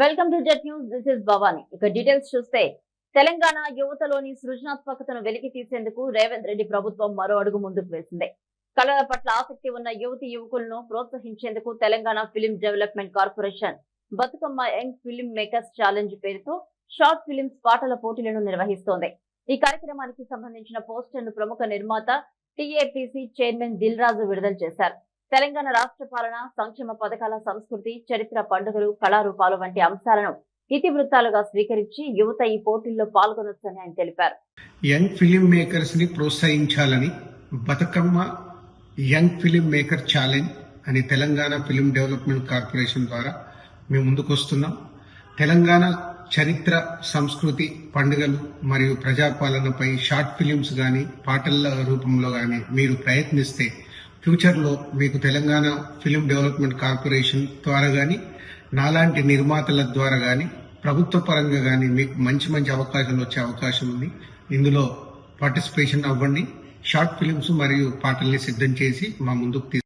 Welcome to jet news this is Bhavani ఇక details చూస్తే తెలంగాణ యువతలోని సృజనాత్మకతను వెలికి తీసేందుకు రేవంత్ రెడ్డి ప్రభుత్వం మరో అడుగు ముందుకు వేసింది. కళల పట్ల ఆసక్తి ఉన్న యువతి యువకులను ప్రోత్సహించేందుకు Telangana film development corporation Bathukamma young film makers challenge పేరుతో షార్ట్ ఫిలిమ్స్ పాటల పోటీలను నిర్వహిస్తోంది. ఈ కార్యక్రమానికి సంబంధించిన పోస్టర్ను ప్రముఖ నిర్మాత టీఏపీసీ చైర్మన్ దిల్ రాజు విడుదల చేశారు. తెలంగాణ రాష్ట్ర పాలన సంక్షేమ పథకాల సంస్కృతి చరిత్ర పండుగలు కళారూపాలు వంటి అంశాలను ఇతివృత్తాలుగా స్వీకరించి యువత ఈ పోటీల్లో పాల్గొనొచ్చని ఆయన తెలిపారు. యంగ్ ఫిలిం మేకర్స్ని ప్రోత్సహించాలని Bathukamma young film maker challenge అని తెలంగాణ ఫిలిం డెవలప్మెంట్ కార్పొరేషన్ ద్వారా మేము ముందుకు వస్తున్నాం తెలంగాణ చరిత్ర సంస్కృతి పండుగలు మరియు ప్రజాపాలనపై షార్ట్ ఫిలిమ్స్ కానీ పాటల రూపంలో కానీ మీరు ప్రయత్నిస్తే ఫ్యూచర్లో మీకు తెలంగాణ ఫిలిం డెవలప్మెంట్ కార్పొరేషన్ ద్వారా కానీ నాలాంటి నిర్మాతల ద్వారా కానీ ప్రభుత్వ పరంగా కానీ మీకు మంచి మంచి అవకాశాలు వచ్చే అవకాశం ఉంది. ఇందులో పార్టిసిపేషన్ అవ్వండి. షార్ట్ ఫిలిమ్స్ మరియు పాటల్ని సిద్ధం చేసి మా ముందుకు తీసుకు